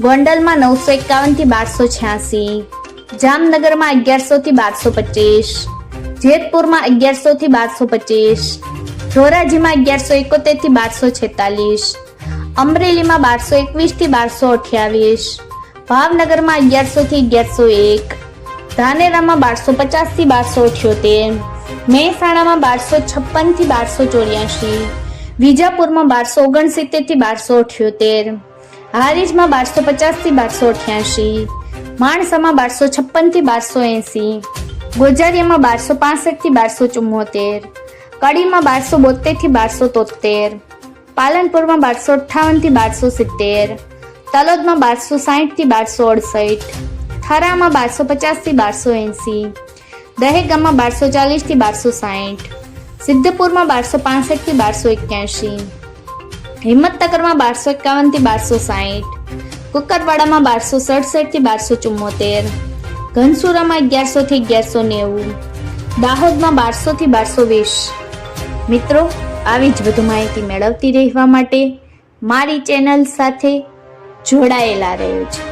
ગોંડલમાં નવસો એકાવનથી બારસો છ્યાસી, જામનગરમાં અગિયારસો થી બારસો પચીસ, જેતપુરમાં અગિયારસો થી બારસો પચીસ, ધોરાજીમાં અગિયારસો એકોતેરથી બારસો છેતાલીસ, અમરેલીમાં બારસો એકવીસથી બારસો અઠ્યાવીસ, ભાવનગરમાં અગિયારસો થી અગિયારસો એક, ધાનેરામાં બારસો પચાસથી બારસો અઠ્યોતેર, મહેસાણામાં બારસો છપ્પનથી બારસો ચોર્યાસી, વિજાપુરમાં બારસો ઓગણસિત્તેરથી બારસો અઠ્યોતેર હારીજમાં બારસો પચાસથી બારસો અઠ્યાસી, માણસામાં બારસો છપ્પનથી બારસો એંસી, ગોજારિયામાં બારસો પાસઠથી બારસો ચુમ્મોતેર, કડીમાં બારસો બોતેરથી બારસો તોતેર પાલનપુરમાં બારસો અઠ્ઠાવનથી બારસો સિત્તેર, તલોદમાં બારસો સાહીઠથી બારસો અડસઠ, થરામાં બારસો પચાસથી બારસો એંસી, દહેગામમાં બારસો ચાલીસથી બારસો સાહીઠ, સિદ્ધપુરમાં બારસો પાસઠથી બારસો એક્યાસી હિંમતનગરમાં બારસો એકાવનથી બારસો સાઠ કુકરવાડામાં બારસો સડસઠથી બારસો ચુમ્મોતેર, ઘનસુરામાં અગિયારસોથી અગિયારસો નેવું, દાહોદમાં બારસોથી બારસો વીસ. મિત્રો, આવી જ વધુ માહિતી મેળવતી રહેવા માટે મારી ચેનલ સાથે જોડાયેલા રહેજો.